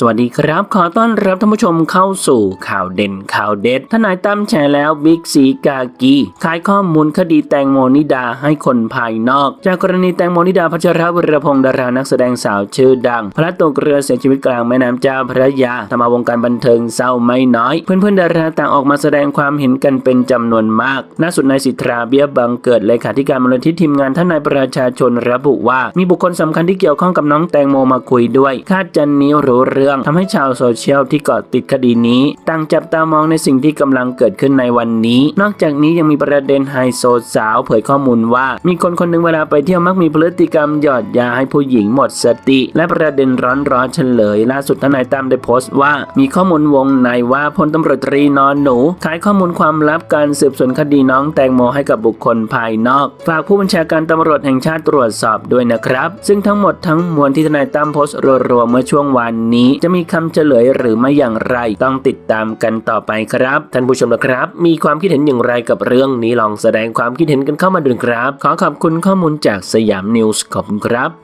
สวัสดีครับ ขอต้อนรับท่านผู้ชมเข้าสู่ข่าวเด่นข่าวเด็ด ทนายตั้มแฉแล้วบิ๊กสีกากีขายข้อมูลคดีแตงโมนิดาให้คนภายนอก จากกรณีแตงโมนิดาพัชรวรพงศ์ดารานักแสดงสาวชื่อดัง พระตกเรือเสียชีวิตกลางแม่น้ำเจ้าพระยาทำเอาวงการบันเทิงเศร้าไม่น้อย เพื่อนๆดาราต่างออกมาแสดงความเห็นกันเป็นจำนวนมากล่าสุดนายสิทธาเบี้ยบังเกิดเลขาธิการมูลนิธิทีมงานท่านนายประชาชนระบุว่า มีบุคคลสำคัญที่เกี่ยวข้องกับน้องแตงโมมาคุยด้วยคาดจันนี้รู้เรื่องทำให้ชาวโซเชียลที่เกาะติดคดีนี้ต่างจับตามองในสิ่งที่กำลังเกิดขึ้นในวันนี้ นอกจากนี้ยังมีประเด็นไฮโซสาวเผยข้อมูลว่า มีคนคนหนึ่งเวลาไปเที่ยวมักมีพฤติกรรมหยอดยาให้ผู้หญิงหมดสติ และประเด็นร้อนร้อนๆเฉลย ล่าสุดทนายตั้มได้โพสต์ว่า มีข้อมูลวงในว่าพลตำรวจตรีนอนหนู ขายข้อมูลความลับการสืบสวนคดีน้องแตงโมให้กับบุคคลภายนอก ฝากผู้บัญชาการตำรวจแห่งชาติตรวจสอบด้วยนะครับ ซึ่งทั้งหมดทั้งมวลที่ทนายตั้มโพสต์รัวๆเมื่อช่วงวันนี้จะมีคำเฉลยหรือไม่อย่างไร ต้องติดตามกันต่อไปครับ ท่านผู้ชมนะครับ มีความคิดเห็นอย่างไรกับเรื่องนี้ลองแสดงความคิดเห็นกันเข้ามาดูครับ ขอขอบคุณข้อมูลจากสยามนิวส์ขอบคุณครับ